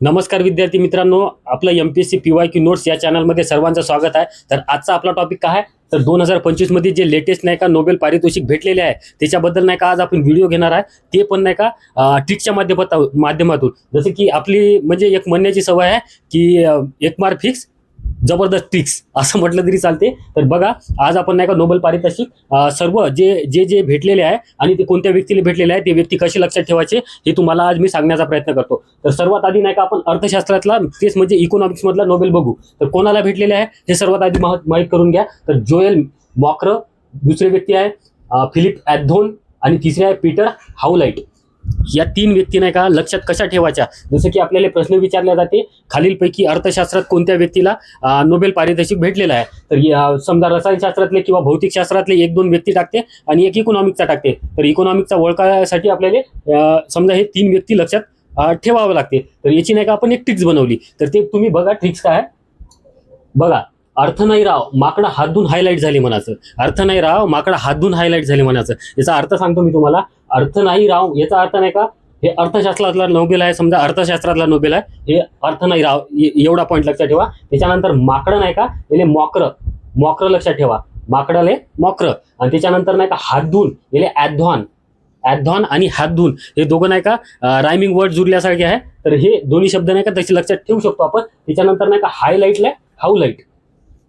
नमस्कार विद्यार्थी मित्रांनो आपलं M P S C P Y Q notes या चॅनलमध्ये सर्वांचं स्वागत आहे. तर आजचा आपला टॉपिक काय तर दोन हजार पंचवीसमध्ये जे लेटेस्ट नाही का नोबेल पारितोषिक भेटलेले आहे त्याच्याबद्दल नाही का आज आपण व्हिडिओ घेणार आहे. ते पण नाही का ट्रिकच्या माध्यमात माध्यमातून. जसं की आपली म्हणजे एक म्हणण्याची सवय आहे की एक मार्क फिक्स जबरदस्त ट्रिक्स असं म्हटलं तरी चालते. तर बघा आज आपण नाही का नोबेल पारितोषिक सर्व जे जे जे भेटलेले आहे आणि ते कोणत्या व्यक्तीला भेटलेले आहे ते व्यक्ती कशी लक्षात ठेवायचे हे तुम्हाला आज मी सांगण्याचा प्रयत्न करतो. तर सर्वात आधी नाही का आपण अर्थशास्त्रातला तेच म्हणजे इकॉनॉमिक्स मधला नोबेल बघू. तर कोणाला भेटलेले आहे हे सर्वात आधी माहीत करून घ्या. तर जोएल मॉक्र दुसरे व्यक्ती आहे फिलिप ॲथोन आणि तिसरे आहे पीटर हाऊलाईट या तीन व्यक्ती नाही का लक्षात कशा ठेवायच्या? जसं की आपल्याला प्रश्न विचारला जाते खालीलपैकी अर्थशास्त्रात कोणत्या व्यक्तीला नोबेल पारितोषिक भेटलेला आहे? तर या- समजा रसायनशास्त्रातले किंवा भौतिकशास्त्रातले एक दोन व्यक्ती टाकते आणि एक इकॉनॉमिकचा टाकते. तर इकॉनॉमिकचा ओळखासाठी आपल्याला समजा हे तीन व्यक्ती लक्षात ठेवावं लागते. तर याची नाही का आपण एक ट्रिक्स बनवली. तर ते तुम्ही बघा ट्रिक्स काय बघा अर्थ नाही राव माकडं हात हायलाईट झाली म्हणाचं अर्थ नाही राव माकडं हात हायलाईट झाली म्हणाचं याचा अर्थ सांगतो मी तुम्हाला. अर्थ नाही राव याचा अर्थ नाही का? हे अर्थशास्त्रातला नोबेल आहे समजा अर्थशास्त्रातला नोबेल आहे हे अर्थ नाही राव एवढा पॉईंट लक्षात ठेवा. त्याच्यानंतर माकडं नाही का? याने मॉकर मॉकर लक्षात ठेवा. माकडाले मॉकर. आणि त्याच्यानंतर नाही का हात धुवून याले ॲध्वान ॲध्वान आणि हात धुवून हे दोघं नाही का रायमिंग वर्ड जुडल्यासारखे आहे. तर हे दोन्ही शब्द नाही का तसे लक्षात ठेवू शकतो आपण. त्याच्यानंतर नाही का हायलाईटला हाऊलाईट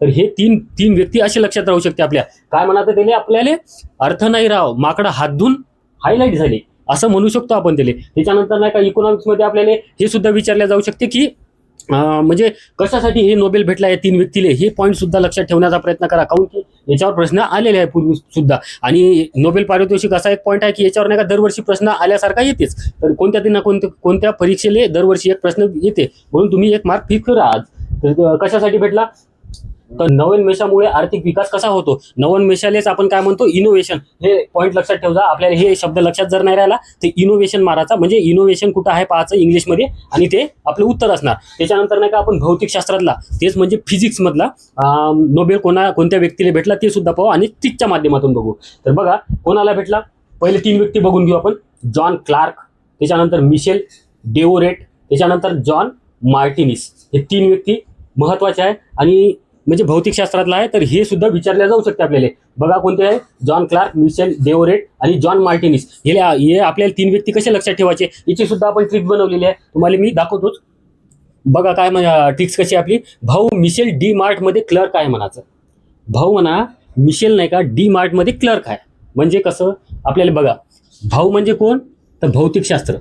तर हे तीन तीन व्यक्ती असे लक्षात राहू शकते आपल्या. काय म्हणायचं त्याने आपल्याला? अर्थ नाही राव माकडं हात धुवून हायलाईट झाले. असं म्हणू शकतो आपण त्याला. त्याच्यानंतर नाही का इकॉनॉमिक्समध्ये आपल्याला हे सुद्धा विचारले जाऊ शकते की म्हणजे कशासाठी हे नोबेल भेटला या तीन व्यक्तीले? हे पॉईंट सुद्धा लक्षात ठेवण्याचा प्रयत्न करा. काऊन की याच्यावर प्रश्न आलेले आहे पूर्वी सुद्धा. आणि नोबेल पारितोषिक असा एक पॉईंट आहे की याच्यावर नाही का दरवर्षी प्रश्न आल्यासारखा येतेच. तर कोणत्या ना कोणत्या कोणत्या परीक्षेले दरवर्षी एक प्रश्न येते? म्हणून तुम्ही एक मार्क फिक्स करा आज. तर कशासाठी भेटला? तर नवोन्मेषामुळे आर्थिक विकास कसा होतो? नवोन्मेषालेच आपण काय म्हणतो? इनोव्हेशन हे पॉईंट लक्षात ठेवजा. आपल्याला हे शब्द लक्षात जर नाही राहिला तर इनोव्हेशन मारायचा. म्हणजे इनोव्हेशन कुठं आहे पाहायचं इंग्लिशमध्ये आणि ते आपलं उत्तर असणार. त्याच्यानंतर नाही का आपण भौतिकशास्त्रातला तेच म्हणजे फिजिक्समधला नोबेल कोणा कोणत्या व्यक्तीला भेटला ते सुद्धा पाहू आणि ट्रिकच्या माध्यमातून बघू. तर बघा कोणाला भेटला? पहिले तीन व्यक्ती बघून घेऊ आपण. जॉन क्लार्क त्याच्यानंतर मिशेल डेओरेट त्याच्यानंतर जॉन मार्टिनिस. हे तीन व्यक्ती महत्त्वाचे आहे. आणि म्हणजे भौतिकशास्त्रातला आहे तर हे सुद्धा विचारल्या जाऊ शकते आपल्याला. बघा कोणते आहे? जॉन क्लार्क मिशेल डेओरेट आणि जॉन मार्टिनिस. हे हे आपल्याला तीन व्यक्ती कसे लक्षात ठेवायचे? याची सुद्धा आपण ट्रिक बनवलेली आहे. तुम्हाला मी दाखवतोच. बघा काय ट्रिक्स कशी आहे आपली? भाऊ मिशेल डी मार्टमध्ये क्लर्क आहे म्हणाचं भाऊ म्हणा मिशेल नाही का डी मार्टमध्ये क्लर्क आहे. म्हणजे कसं? आपल्याला बघा भाऊ म्हणजे कोण? तर भौतिकशास्त्र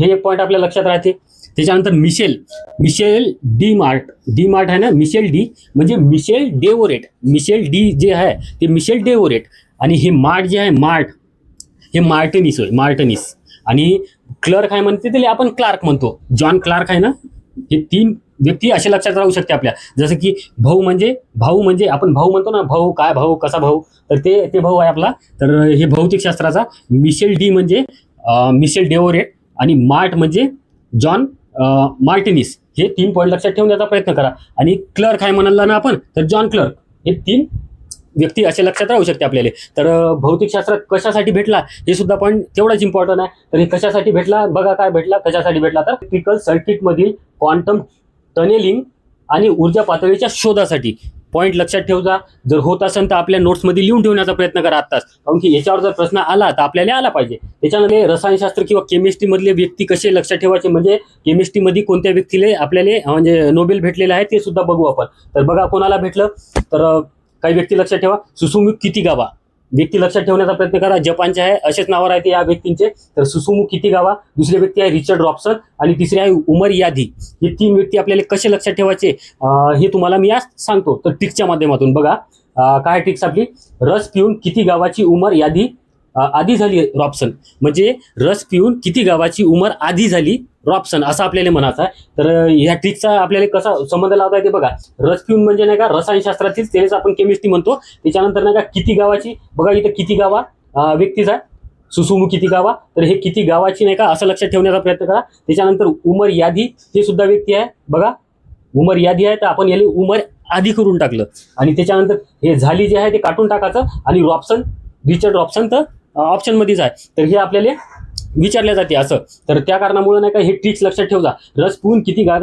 हे एक पॉईंट आपल्या लक्षात राहते. त्याच्यानंतर Michel Michel D Mart D Mart आहे ना मिशेल डी म्हणजे मिशेल डेवोरेट मिशेल डी जे आहे ते मिशेल डेवोरेट. आणि हे मार्ट जे आहे मार्ट हे मार्टिनिस होय मार्टिनिस. आणि क्लर्क आहे म्हणते त्याला आपण क्लार्क म्हणतो. जॉन क्लार्क आहे ना हे तीन व्यक्ती असे लक्षात राहू शकते आपल्या. जसं की भाऊ म्हणजे भाऊ म्हणजे आपण भाऊ म्हणतो ना भाऊ काय भाऊ कसा भाऊ तर ते ते भाऊ आहे आपला. तर हे भौतिकशास्त्राचा मिशेल डी म्हणजे मिशेल डेओरेट आणि मार्ट म्हणजे जॉन मार्टिनिस. हे तीन पॉईंट लक्षात ठेवण्याचा प्रयत्न करा. आणि क्लर्क आहे म्हणाला ना आपण तर जॉन क्लर्क. हे तीन व्यक्ती असे लक्षात राहू शकते आपल्याला. तर भौतिकशास्त्रात कशासाठी भेटला हे सुद्धा पण तेवढाच इम्पॉर्टंट आहे. तर हे कशासाठी भेटला बघा काय भेटला कशासाठी भेटला तर इलेक्ट्रिकल सर्किटमधील क्वांटम टनेलिंग आणि ऊर्जा पातळीच्या शोधासाठी. पॉईंट लक्षात ठेवजा जर होत असेल तर आपल्या नोट्समध्ये लिहून ठेवण्याचा प्रयत्न करा आत्ताच. कारण की याच्यावर जर प्रश्न आला तर आपल्याला आला पाहिजे. त्याच्यामध्ये रसायनशास्त्र किंवा केमिस्ट्री मधले व्यक्ती कसे लक्षात ठेवायचे? म्हणजे केमिस्ट्रीमध्ये कोणत्या व्यक्तीला आपल्याला म्हणजे नोबेल भेटलेलं आहे ते सुद्धा बघू आपण. तर बघा कोणाला भेटलं? तर काही व्यक्ती लक्षात ठेवा. सुसुमु किती गावा व्यक्ती लक्षात ठेवण्याचा प्रयत्न करा. जपानचे आहे असेच नावं आहेत या व्यक्तींचे. तर सुसुमू किती गावा दुसरी व्यक्ती आहे रिचर्ड रॉबसन आणि तिसरी आहे उमर यादी. हे तीन व्यक्ती आपल्याला कसे लक्षात ठेवायचे? हे तुम्हाला मी आज सांगतो. तर ट्रिकच्या माध्यमातून बघा. काय ट्रिक्स आपली? रस पिऊन किती गावाची उमर यादी आधी झाली रॉबसन. म्हणजे रस पिऊन किती गावाची उमर आधी झाली रॉप्सन असं आपल्याला म्हणायचं आहे. तर ह्या ट्रिकचा आपल्याला कसा संबंध लावता येते बघा. रस पिऊन म्हणजे नाही का रसायनशास्त्रातील त्यालाच आपण केमिस्ट्री म्हणतो. त्याच्यानंतर नाही का किती गावाची बघा इथं किती गावा व्यक्तीचा सुसुमू किती गावा तर हे किती गावाची नाही का असं लक्षात ठेवण्याचा प्रयत्न करा. त्याच्यानंतर उमर यादी हे सुद्धा व्यक्ती आहे. बघा उमर यादी आहे तर आपण याला उमर आधी करून टाकलं. आणि त्याच्यानंतर हे झाली जे आहे ते काढून टाकायचं. आणि रॉप्सन रिचर्ड रॉप्सन तर ऑप्शनमध्येच आहे. तर हे आपल्याला विचारल्या जाते असं. तर त्या कारणामुळे नाही का हे ट्रिक्स लक्षात ठेवजा. रस पिऊन किती गा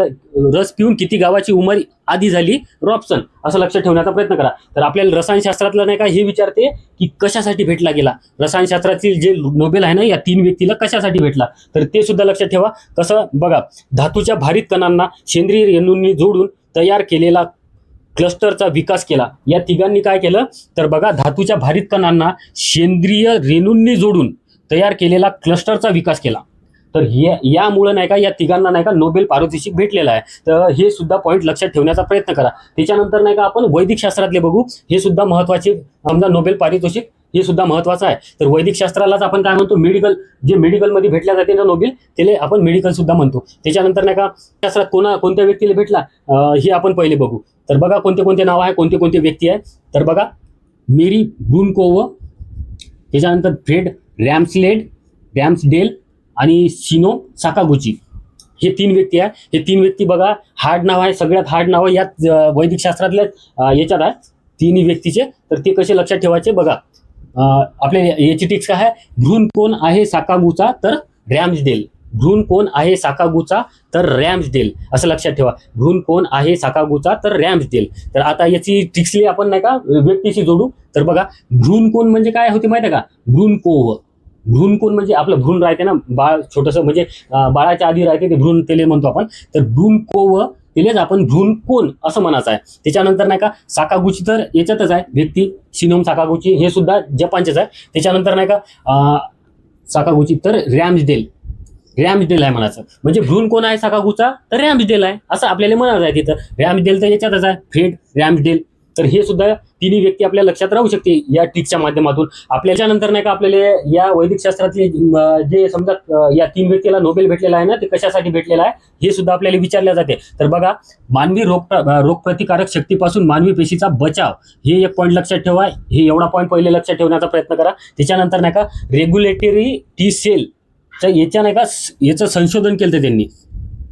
रस पिऊन किती गावाची उमर आधी झाली रॉप्सन असं लक्षात ठेवण्याचा प्रयत्न करा. तर आपल्याला रसायनशास्त्रातलं नाही का हे विचारते की कशासाठी भेटला गेला? रसायनशास्त्रातील जे नोबेल आहे ना या तीन व्यक्तीला कशासाठी भेटला? तर ते सुद्धा लक्षात ठेवा. कसं? बघा धातूच्या भारित कणांना सेंद्रिय रेणूंनी जोडून तयार केलेला क्लस्टरचा विकास केला. या तिघांनी काय केलं? तर बघा धातूच्या भारित कणांना सेंद्रिय रेणूंनी जोडून तयार केलेला क्लस्टरचा विकास केला. तर हे यामुळं नाही का या तिघांना नाही का नोबेल पारितोषिक भेटलेला आहे. तर हे सुद्धा पॉईंट लक्षात ठेवण्याचा प्रयत्न करा. त्याच्यानंतर नाही का आपण वैदिक शास्त्रातले बघू. हे सुद्धा महत्त्वाचे समजा नोबेल पारितोषिक हे सुद्धा महत्वाचं आहे. तर वैदिक शास्त्रालाच आपण काय म्हणतो? मेडिकल जे मेडिकलमध्ये भेटल्या जाते ना नोबेल त्याला आपण मेडिकल सुद्धा म्हणतो. त्याच्यानंतर नाही का शास्त्रात कोणा कोणत्या व्यक्तीला भेटला? हे आपण पहिले बघू. तर बघा कोणते कोणते नाव आहे कोणते कोणते व्यक्ती आहे. तर बघा मेरी ब्रुनकोव त्याच्यानंतर फ्रेड रॅम्सलेड रॅम्सडेल आणि शिनो साकागुची. हे तीन व्यक्ती आहे. हे तीन व्यक्ती बघा हार्ड नाव आहे. सगळ्यात हार्ड नाव यात वैदिक शास्त्रातल्या याच्यात आहे. तिन्ही व्यक्तीचे. तर ते कसे लक्षात ठेवायचे? बघा. आपले याची टिक्स काय आहे? भ्रूण कोण आहे साकागुचा तर रॅम्सडेल भ्रूण कोण आहे साकागुचा तर रॅम्सडेल असं लक्षात ठेवा. भ्रूण कोण आहे साकागुचा तर रॅम्सडेल तर आता याची टिक्सली आपण नाही का? व्यक्तीशी जोडू. तर बघा भ्रूण कोण म्हणजे काय होते माहिती आहे का? भ्रूण कोव. भ्रूण कोण म्हणजे आपलं भ्रूण राहते ना बाळ छोटंसं म्हणजे बाळाच्या आधी राहते ते भ्रूण तेले म्हणतो आपण. तर भ्रूण कोव तिलेच आपण भ्रूण कोण असं म्हणायचं आहे. त्याच्यानंतर नाही का साकागुची तर याच्यातच आहे. व्यक्ती शिनोम साकागुची हे सुद्धा जपानचेच आहे. त्याच्यानंतर नाही का साकागुची तर रॅम्सडेल. रॅम्सडेल आहे म्हणायचं. म्हणजे भ्रूण कोण आहे साकागुचा? तर रॅम्सडेल आहे. असं आपल्याला म्हणायचं आहे तिथं. रॅम्सडेल तर याच्यातच आहे. Fred Ramsdell. तर हे सुद्धा तिन्ही व्यक्ती आपल्या लक्षात राहू शकते या ट्रिकच्या माध्यमातून. आपल्याच्या नंतर नाही का आपल्याला या वैदिक शास्त्रातले जे समजा या तीन व्यक्तीला नोबेल भेटलेला आहे ना ते कशासाठी भेटलेलं आहे हे सुद्धा आपल्याला विचारले जाते. तर बघा मानवी रोग रोगप्रतिकारक शक्तीपासून मानवी पेशीचा बचाव हे एक पॉईंट लक्षात ठेवा. हे एवढा पॉईंट पहिले लक्षात ठेवण्याचा प्रयत्न करा. त्याच्यानंतर नाही का रेग्युलेटरी टी सेल तर याच्या नाही का याचं संशोधन केलं त्यांनी.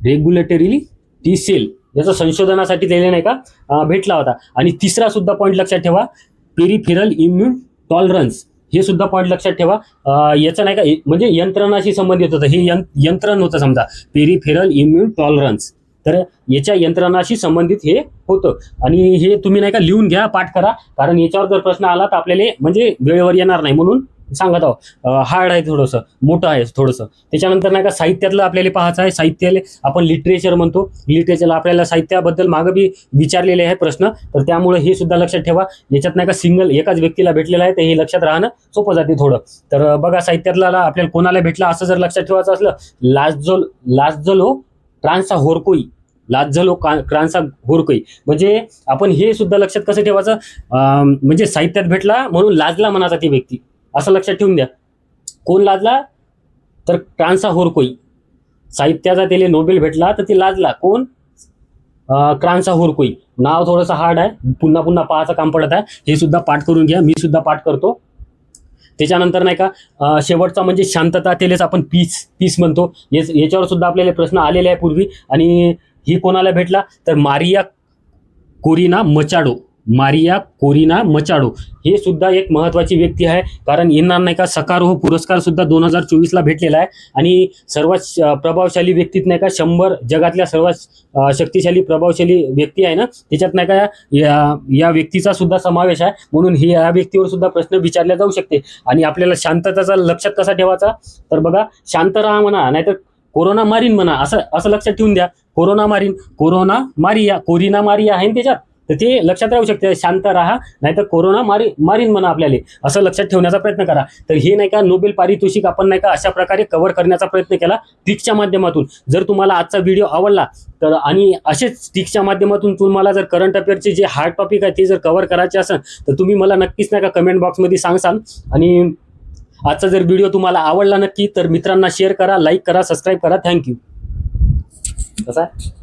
रेग्युलेटरी टी सेल याचं संशोधनासाठी त्याला नाही का? भेटला होता. आणि तिसरा सुद्धा पॉईंट लक्षात ठेवा पेरिफिरल इम्युन टॉलरन्स हे सुद्धा पॉईंट लक्षात ठेवा. याचं नाही का म्हणजे यंत्रणाशी संबंधित होतं. हे यंत्रण होतं समजा. पेरिफेरल इम्युन टॉलरन्स तर याच्या यंत्रणाशी संबंधित हे होतं. आणि हे तुम्ही नाही का लिहून घ्या पाठ करा. कारण याच्यावर जर प्रश्न आला तर आपल्याला म्हणजे वेळेवर येणार नाही. म्हणून सांगत आहो हार्ड आहे थोडंसं मोठं आहे थोडंसं. त्याच्यानंतर नाही का साहित्यातलं आपल्याला पाहायचं आहे. साहित्याला आपण लिटरेचर म्हणतो. लिटरेचरला आपल्याला साहित्याबद्दल मागं बी विचारलेले आहे प्रश्न. तर त्यामुळे हे सुद्धा लक्षात ठेवा. याच्यात नाही का सिंगल एकाच व्यक्तीला भेटलेलं आहे तर हे लक्षात राहणं सोपं जाते थोडं. तर बघा साहित्यातला आपल्याला कोणाला भेटला असं जर लक्षात ठेवायचं असलं लाजोल लाजलो ट्रान्सा होरकोई. लाजलो का क्रांसा होरकोई. हो, म्हणजे आपण हे सुद्धा लक्षात कसं ठेवायचं? म्हणजे साहित्यात भेटला म्हणून लाजला म्हणाचा ती व्यक्ती. असं लक्षात ठेवून द्या. कोण लाजला? तर क्रांसा होरकोई. साहित्याचा त्याला नोबेल भेटला तर ती लाजला. कोण? क्रांसा होरकोई. नाव थोडंसं हार्ड आहे. पुन्हा पुन्हा पाहायचं काम पडत आहे. हे सुद्धा पाठ करून घ्या. मी सुद्धा पाठ करतो. त्याच्यानंतर नाही का शेवटचा म्हणजे शांतता त्यालाच आपण पीस पीस म्हणतो. याच- याच्यावर सुद्धा आपल्याला प्रश्न आलेले आहे पूर्वी. आणि ही कोणाला भेटला? तर Maria Corina Machado. Maria Corina Machado. हे सुद्धा एक महत्त्वाची व्यक्ती आहे कारण यांना नाही का सकारोह हो पुरस्कार सुद्धा दोन हजार चोवीसला भेटलेला आहे. आणि सर्वात श- प्रभावशाली व्यक्तीत नाही का शंभर जगातल्या सर्वात शक्तिशाली प्रभावशाली व्यक्ती आहे ना त्याच्यात नाही का या या व्यक्तीचा सुद्धा समावेश आहे. म्हणून हे या व्यक्तीवर सुद्धा प्रश्न विचारले जाऊ शकते. आणि आपल्याला शांतताचा लक्षात कसा ठेवायचा? तर बघा शांत राहा म्हणा नाहीतर कोरोना मारीन म्हणा असं असं लक्षात ठेवून द्या. कोरोना मारीन कोरोना मारिया कोरिना मारिया आहे ना त्याच्यात? तर ते लक्षात राहू शकते शांत राहा नाहीतर कोरोना मारी मारीन म्हणा आपल्याला. असं लक्षात ठेवण्याचा प्रयत्न करा. तर हे नाही का नोबेल पारितोषिक आपण नाही का अशा प्रकारे कव्हर करण्याचा प्रयत्न केला ट्रिक्सच्या माध्यमातून. जर तुम्हाला आजचा व्हिडिओ आवडला तर आणि असेच टिकच्या माध्यमातून तुम्हाला जर करंट अफेअरचे जे हार्ड टॉपिक आहे ते जर कव्हर करायचे असेल तर तुम्ही मला नक्कीच नाही का कमेंट बॉक्समध्ये सांगसाल. आणि आजचा जर व्हिडिओ तुम्हाला आवडला नक्की तर मित्रांना शेअर करा लाईक करा सबस्क्राईब करा. थँक्यू कसा आहे?